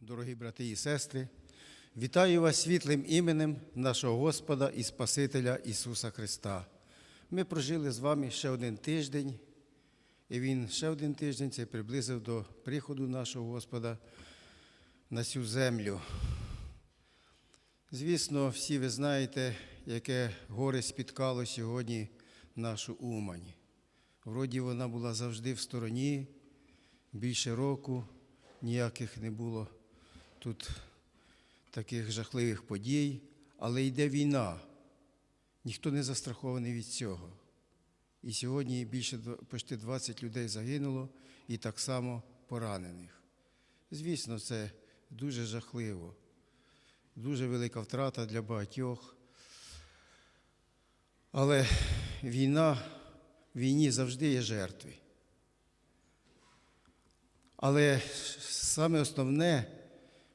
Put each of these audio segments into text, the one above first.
дорогі брати і сестри, вітаю вас світлим іменем нашого Господа і Спасителя Ісуса Христа. Ми прожили з вами ще один тиждень, і Він ще один тиждень це приблизив до приходу нашого Господа на цю землю. Звісно, всі ви знаєте, яке горе спіткало сьогодні нашу Умань. Вроді вона була завжди в стороні, більше року ніяких не було тут таких жахливих подій, але йде війна. Ніхто не застрахований від цього. І сьогодні більше почти 20 людей загинуло і так само поранених. Звісно, це дуже жахливо, дуже велика втрата для багатьох. Але війна, в війні завжди є жертви. Але саме основне,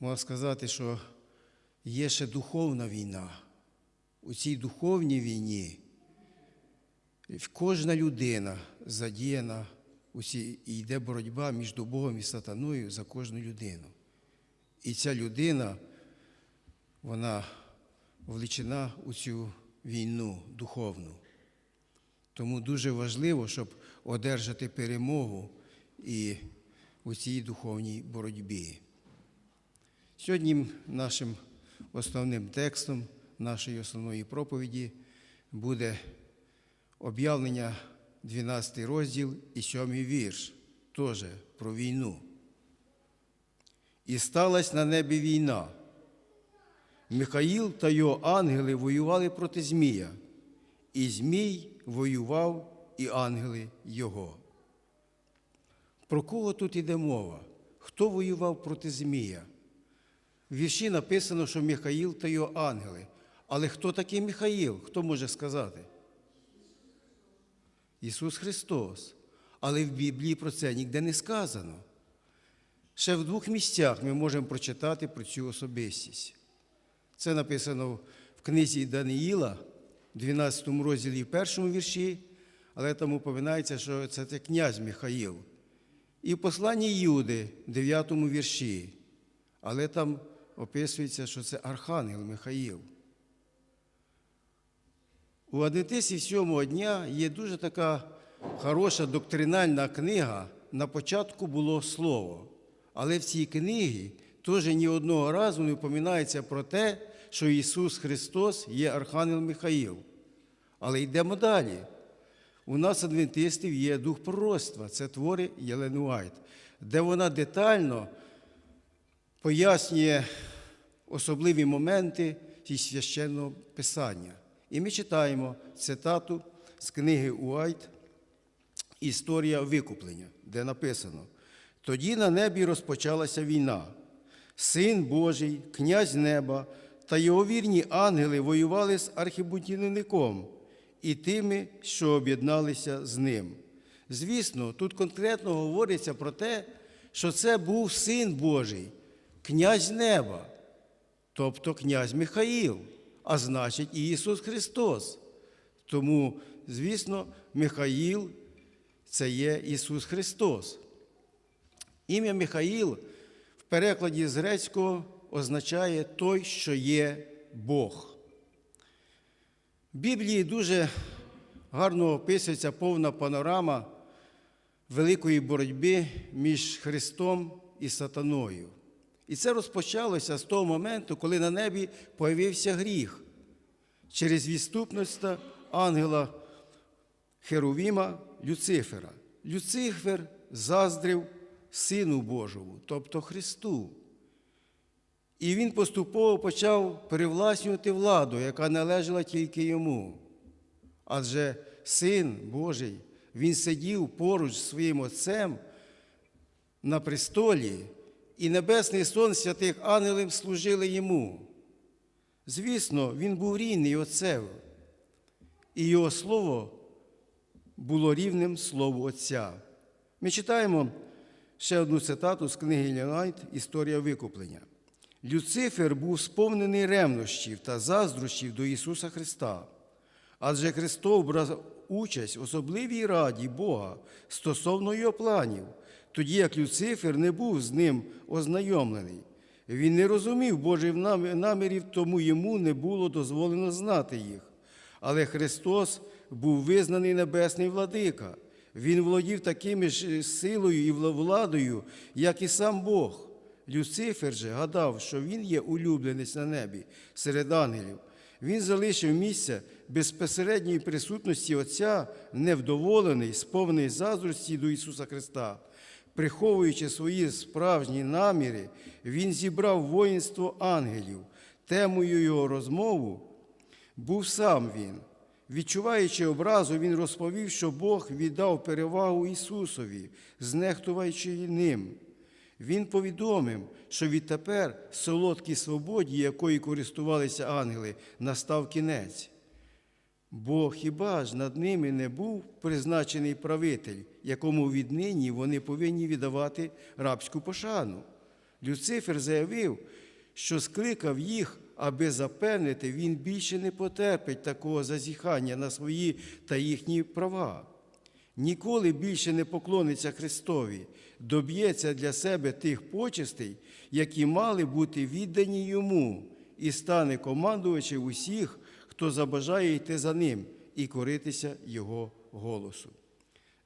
можна сказати, що є ще духовна війна. У цій духовній війні кожна людина задіяна, у цій, і йде боротьба між Богом і сатаною за кожну людину. І ця людина, вона влічена у цю війну духовну. Тому дуже важливо, щоб одержати перемогу і у цій духовній боротьбі. Сьогодні нашим основним текстом нашої основної проповіді буде об'явлення 12 розділ і 7 вірш, теж про війну. І сталася на небі війна. Михаїл та його ангели воювали проти Змія, і Змій воював і ангели його. Про кого тут іде мова? Хто воював проти Змія? В вірші написано, що Михаїл та його ангели. Але хто такий Михаїл? Хто може сказати? Ісус Христос. Але в Біблії про це ніде не сказано. Ще в двох місцях ми можемо прочитати про цю особистість. Це написано в книзі Даниїла, 12 розділі, в першому вірші, але там упоминається, що це, князь Михаїл. І в посланні Юди, 9 вірші, але там описується, що це Архангел Михаїл. У Адвентисів сьомого дня є дуже така хороша доктринальна книга. На початку було слово. Але в цій книгі теж ні одного разу не упоминається про те, що Ісус Христос є Архангел Михаїл. Але йдемо далі. У нас, адвентистів, є дух пророцтва, це твори Єлен Уайт, де вона детально пояснює особливі моменти із священного писання. І ми читаємо цитату з книги Уайт Історія викуплення, де написано: тоді на небі розпочалася війна. Син Божий, князь неба та його вірні ангели воювали з архібутівником і тими, що об'єдналися з ним. Звісно, тут конкретно говориться про те, що це був син Божий, князь неба, тобто князь Михаїл, а значить і Ісус Христос. Тому, звісно, Михаїл це є Ісус Христос. Ім'я Михаїл в перекладі з грецького означає той, що є Бог. В Біблії дуже гарно описується повна панорама великої боротьби між Христом і Сатаною. І це розпочалося з того моменту, коли на небі появився гріх через відступність ангела Херувіма Люцифера. Люцифер заздрив Сину Божому, тобто Христу. І він поступово почав перевласнювати владу, яка належала тільки йому. Адже Син Божий, він сидів поруч з своїм Отцем на престолі, і Небесний сон святих ангелів служили йому. Звісно, він був рівний Отцеві, і його слово було рівним Слову Отця. Ми читаємо ще одну цитату з книги Леонайт Історія викуплення. Люцифер був сповнений ревнощів та заздрощів до Ісуса Христа, адже Христос брав участь в особливій раді Бога стосовно його планів, тоді як Люцифер не був з ним ознайомлений. Він не розумів Божих намірів, тому йому не було дозволено знати їх. Але Христос був визнаний небесний владика. Він володів такими ж силою і владою, як і сам Бог. Люцифер же гадав, що він є улюбленець на небі серед ангелів. Він залишив місце безпосередньої присутності Отця, невдоволений, сповнений заздрості до Ісуса Христа. Приховуючи свої справжні наміри, він зібрав воїнство ангелів. Темою його розмову був сам він. Відчуваючи образу, він розповів, що Бог віддав перевагу Ісусові, знехтуваючи ним. Він повідомив, що відтепер солодкій свободі, якою користувалися ангели, настав кінець. Бо хіба ж над ними не був призначений правитель, якому віднині вони повинні віддавати рабську пошану? Люцифер заявив, що скликав їх, аби запевнити, він більше не потерпить такого зазіхання на свої та їхні права. Ніколи більше не поклониться Христові, доб'ється для себе тих почестей, які мали бути віддані йому, і стане командувачем усіх, хто забажає йти за ним і коритися Його голосу.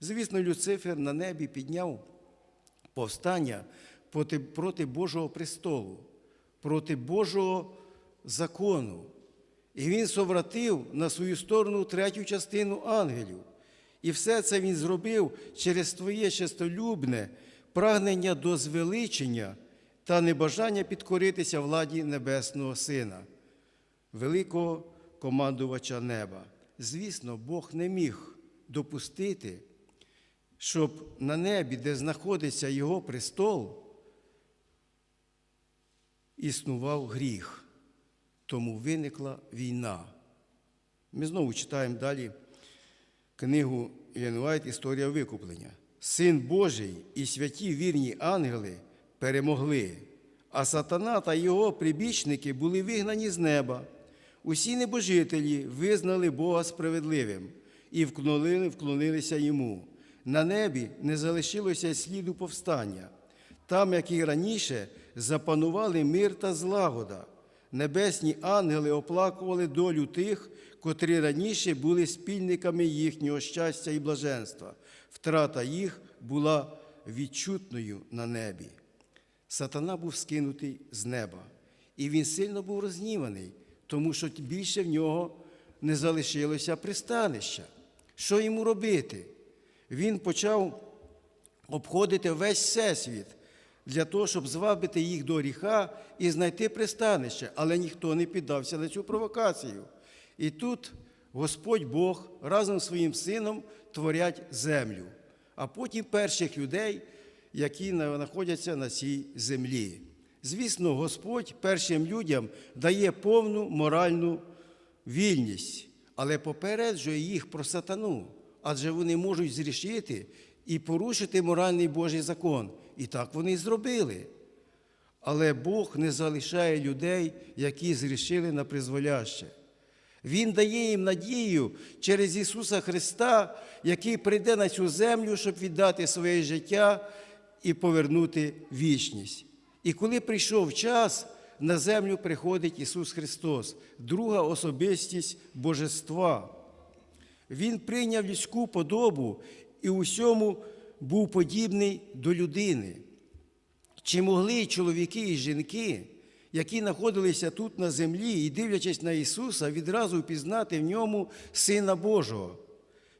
Звісно, Люцифер на небі підняв повстання проти, Божого престолу, проти Божого закону. І він совратив на свою сторону третю частину ангелів. І все це він зробив через своє честолюбне прагнення до звеличення та небажання підкоритися владі Небесного Сина, великого командувача неба. Звісно, Бог не міг допустити, щоб на небі, де знаходиться Його престол, існував гріх. Тому виникла війна. Ми знову читаємо далі книгу Єнуайт Історія викуплення. Син Божий і святі вірні ангели перемогли, а сатана та його прибічники були вигнані з неба. Усі небожителі визнали Бога справедливим і вклонили, вклонилися йому. На небі не залишилося сліду повстання. Там, як і раніше, запанували мир та злагода. Небесні ангели оплакували долю тих, котрі раніше були спільниками їхнього щастя і блаженства. Втрата їх була відчутною на небі. Сатана був скинутий з неба, і він сильно був розніваний, тому що більше в нього не залишилося пристанища. Що йому робити? Він почав обходити весь всесвіт для того, щоб звабити їх до гріха і знайти пристанище, але ніхто не піддався на цю провокацію. І тут Господь Бог разом з своїм сином творять землю, а потім перших людей, які знаходяться на цій землі. Звісно, Господь першим людям дає повну моральну вільність, але попереджує їх про сатану, адже вони можуть зрішити і порушити моральний Божий закон. І так вони й зробили. Але Бог не залишає людей, які зрішили на призволяще. Він дає їм надію через Ісуса Христа, який прийде на цю землю, щоб віддати своє життя і повернути вічність. І коли прийшов час, на землю приходить Ісус Христос, друга особистість Божества. Він прийняв людську подобу і усьому був подібний до людини. Чи могли чоловіки і жінки, які знаходилися тут на землі і, дивлячись на Ісуса, відразу впізнати в ньому Сина Божого?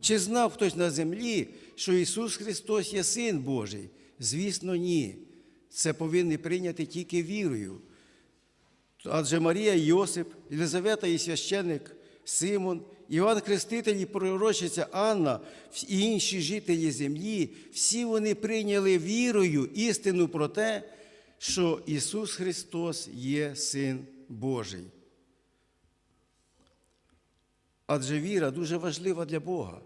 Чи знав хтось на землі, що Ісус Христос є Син Божий? Звісно, ні. Це повинні прийняти тільки вірою. Адже Марія і Йосип, Єлизавета і священник Симон, Іван Хреститель і пророчиця Анна і інші жителі землі, всі вони прийняли вірою істину про те, що Ісус Христос є Син Божий. Адже віра дуже важлива для Бога.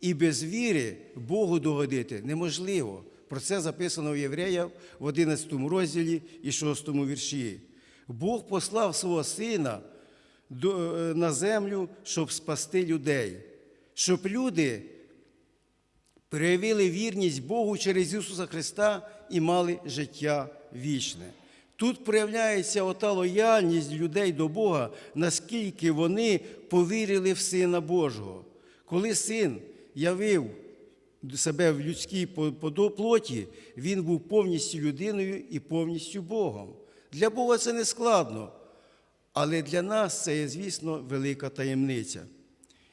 І без віри Богу догодити неможливо. Про це записано в Єврея в 11 розділі і 6 вірші. Бог послав свого Сина е, на землю, щоб спасти людей, щоб люди проявили вірність Богу через Ісуса Христа і мали життя вічне. Тут проявляється ота лояльність людей до Бога, наскільки вони повірили в Сина Божого. Коли син явив себе в людській плоті, він був повністю людиною і повністю Богом. Для Бога це не складно, але для нас це є, звісно, велика таємниця.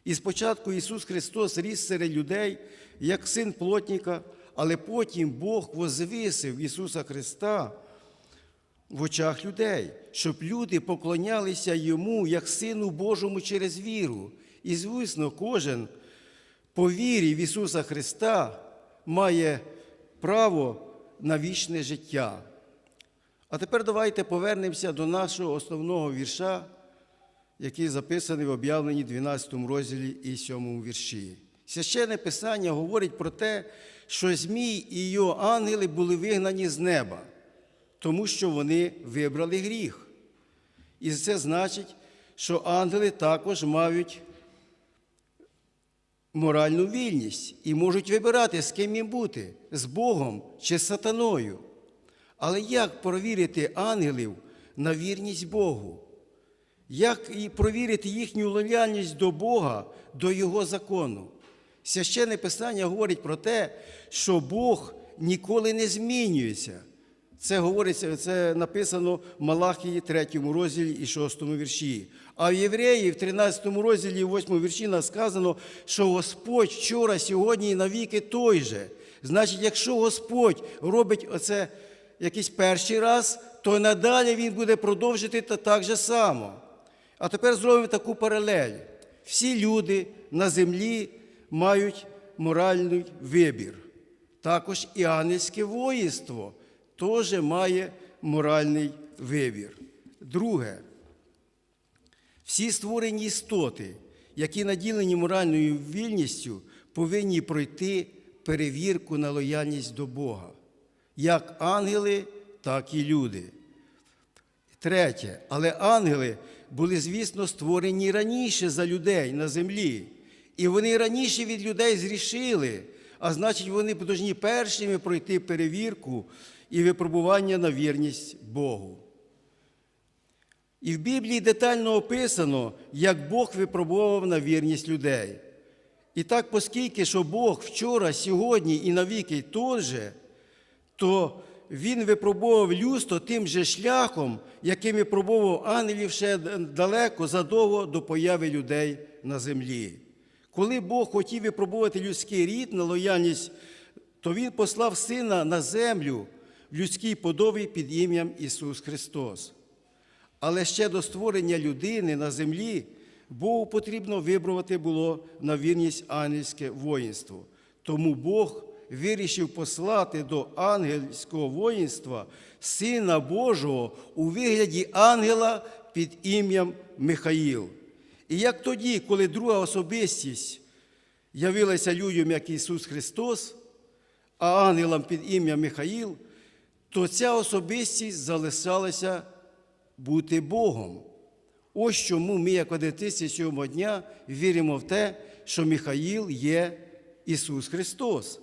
І спочатку Ісус Христос ріс серед людей як син плотника, але потім Бог возвисив Ісуса Христа в очах людей, щоб люди поклонялися Йому як Сину Божому через віру. І, звісно, кожен по вірі в Ісуса Христа має право на вічне життя. А тепер давайте повернемося до нашого основного вірша, який записаний в об'явленні 12 розділі і 7 вірші. Священне Писання говорить про те, що Змій і його ангели були вигнані з неба, тому що вони вибрали гріх. І це значить, що ангели також мають моральну вільність і можуть вибирати, з ким їм бути, з Богом чи з сатаною. Але як провірити ангелів на вірність Богу? Як і провірити їхню лояльність до Бога, до Його закону? Священне Писання говорить про те, що Бог ніколи не змінюється. Це говориться, це написано в Малахії 3 розділі і 6 вірші. А в Євреї в 13 розділі і 8 вірші сказано, що Господь вчора, сьогодні і навіки той же. Значить, якщо Господь робить оце якийсь перший раз, то надалі Він буде продовжити та так же само. А тепер зробимо таку паралель. Всі люди на землі мають моральний вибір. Також і ангельське воїнство теж має моральний вибір. Друге, всі створені істоти, які наділені моральною вільністю, повинні пройти перевірку на лояльність до Бога, як ангели, так і люди. Третє, але ангели були, звісно, створені раніше за людей на землі. І вони раніше від людей зрішили, а значить, вони повинні першими пройти перевірку і випробування на вірність Богу. І в Біблії детально описано, як Бог випробував на вірність людей. І так, оскільки що Бог вчора, сьогодні і навіки той же, то Він випробував людство тим же шляхом, яким випробував ангелів ще далеко задовго до появи людей на землі. Коли Бог хотів випробувати людський рід на лояльність, то Він послав Сина на землю в людській подобі під ім'ям Ісус Христос. Але ще до створення людини на землі Богу потрібно вибрувати було на вірність ангельське воїнство. Тому Бог вирішив послати до ангельського воїнства Сина Божого у вигляді ангела під ім'ям Михаїл. І як тоді, коли друга особистість явилася людям, як Ісус Христос, а ангелам під ім'ям Михаїл, то ця особистість залишалася бути Богом. Ось чому ми, як адвентисти сьомого дня, віримо в те, що Михаїл є Ісус Христос.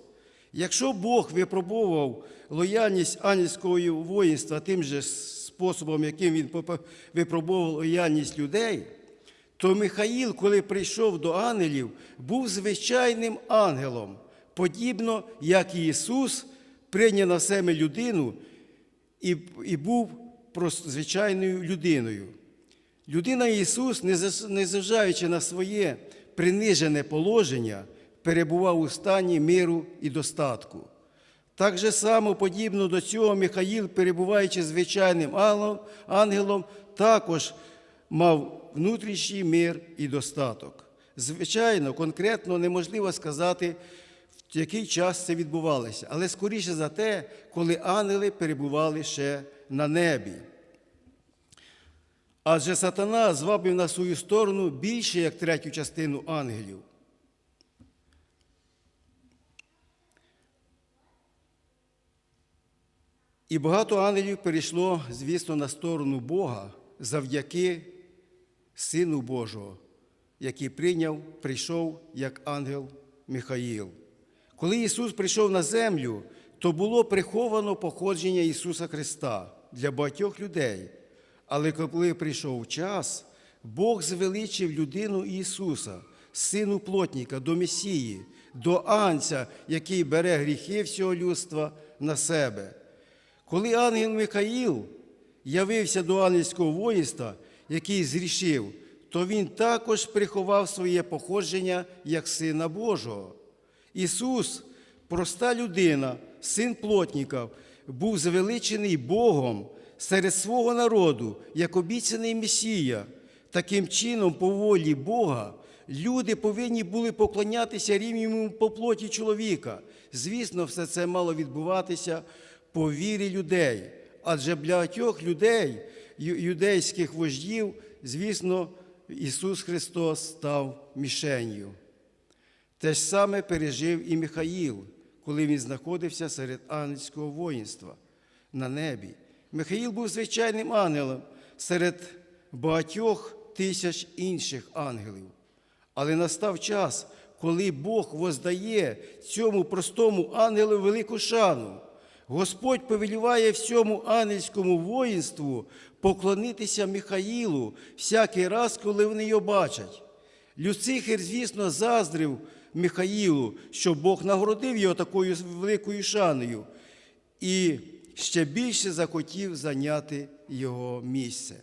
Якщо Бог випробував лояльність ангельського воїнства тим же способом, яким Він випробував лояльність людей, то Михаїл, коли прийшов до ангелів, був звичайним ангелом, подібно як і Ісус прийняв на себе людину і, і був звичайною людиною. Людина Ісус, незважаючи на своє принижене положення, перебував у стані миру і достатку. Так же само, подібно до цього, Михаїл, перебуваючи звичайним ангелом, також мав внутрішній мир і достаток. Звичайно, конкретно неможливо сказати, в який час це відбувалося, але скоріше за те, коли ангели перебували ще на небі. Адже сатана звабив на свою сторону більше як третю частину ангелів. І багато ангелів перейшло, звісно, на сторону Бога завдяки Сину Божого, який прийняв, прийшов як ангел Михаїл. Коли Ісус прийшов на землю, то було приховано походження Ісуса Христа. для багатьох людей. Але коли прийшов час, Бог звеличив людину Ісуса, сину плотника, до Месії, до Анця, який бере гріхи всього людства на себе. Коли ангел Михаїл явився до ангельського воїнства, який зрішив, то він також приховав своє походження як Сина Божого. Ісус, проста людина, син плотника, був звеличений Богом серед свого народу, як обіцяний Месія. Таким чином, по волі Бога, люди повинні були поклонятися рівному по плоті чоловіка. Звісно, все це мало відбуватися по вірі людей. Адже для багатьох людей, юдейських вождів, звісно, Ісус Христос став мішенью. Те ж саме пережив і Михаїл, коли він знаходився серед ангельського воїнства на небі. Михаїл був звичайним ангелом серед багатьох тисяч інших ангелів. Але настав час, коли Бог воздає цьому простому ангелу велику шану. Господь повеліває всьому ангельському воїнству поклонитися Михаїлу всякий раз, коли вони його бачать. Люцифер, звісно, заздрив Михаїлу, що Бог нагородив його такою великою шаною, і ще більше захотів зайняти його місце.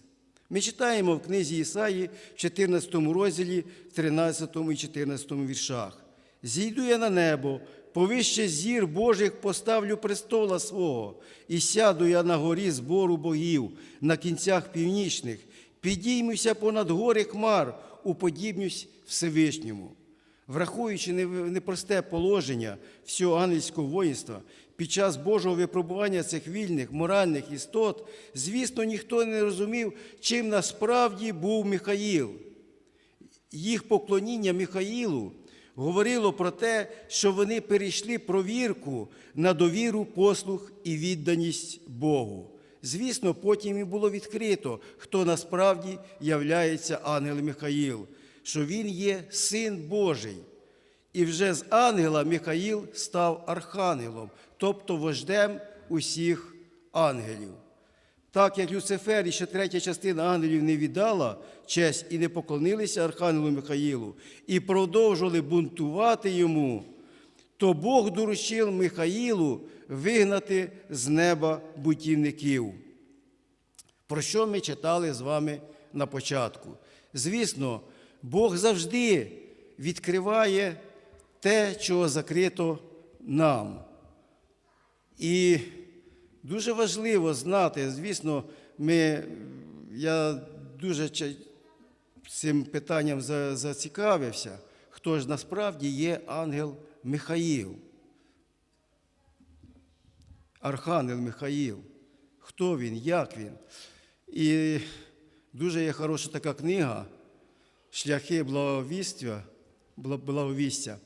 Ми читаємо в книзі Ісаї в 14 розділі, 13 і 14 віршах. Зійду я на небо, повище зір Божих поставлю престола свого, і сяду я на горі збору богів, на кінцях північних, підіймуся понад гори хмар, уподібнюсь Всевишньому. Враховуючи непросте положення всього ангельського воїнства, під час Божого випробування цих вільних моральних істот, звісно, ніхто не розумів, чим насправді був Михаїл. Їх поклоніння Михаїлу говорило про те, що вони перейшли провірку на довіру, послух і відданість Богу. Звісно, потім і було відкрито, хто насправді являється ангел Михаїл, що він є син Божий. І вже з ангела Михаїл став архангелом, тобто вождем усіх ангелів. Так як Люцифер і ще третя частина ангелів не віддала честь і не поклонилися Архангелу Михаїлу і продовжували бунтувати йому, то Бог доручив Михаїлу вигнати з неба бутівників. Про що ми читали з вами на початку? Звісно, Бог завжди відкриває те, чого закрито нам. І дуже важливо знати, звісно, ми, я дуже цим питанням зацікавився, хто ж насправді є ангел Михаїл. Архангел Михаїл. Хто він, як він? І дуже є хороша така книга Шляхи благовістя, благовістя.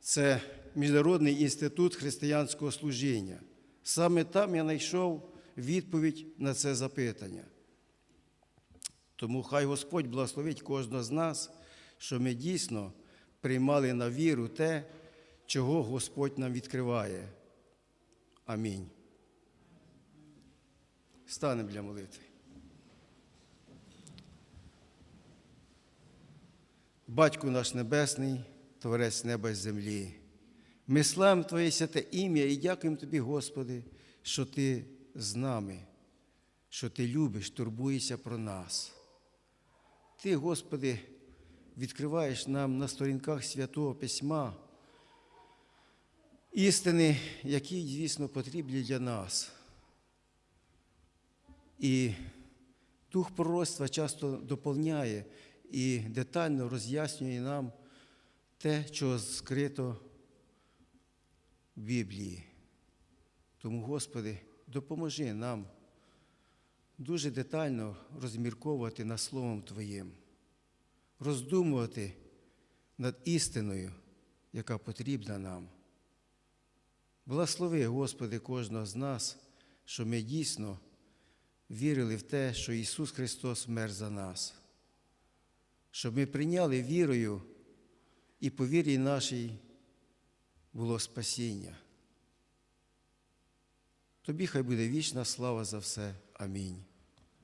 Це Міжнародний інститут християнського служіння. Саме там я знайшов відповідь на це запитання. Тому хай Господь благословить кожного з нас, що ми дійсно приймали на віру те, чого Господь нам відкриває. Амінь. Станемо для молитви. Батьку наш Небесний, Творець неба і землі. Ми славимо Твоє святе ім'я і дякуємо Тобі, Господи, що Ти з нами, що Ти любиш, турбуєшся про нас. Ти, Господи, відкриваєш нам на сторінках Святого Письма істини, які, звісно, потрібні для нас. І дух пророцтва часто доповняє і детально роз'яснює нам те, що скрито в Біблії. Тому, Господи, допоможи нам дуже детально розмірковувати над Словом Твоїм, роздумувати над істиною, яка потрібна нам. Благослови, Господи, кожного з нас, що ми дійсно вірили в те, що Ісус Христос мер за нас, щоб ми прийняли вірою і по вірі нашій було спасіння. Тобі хай буде вічна слава за все. Амінь.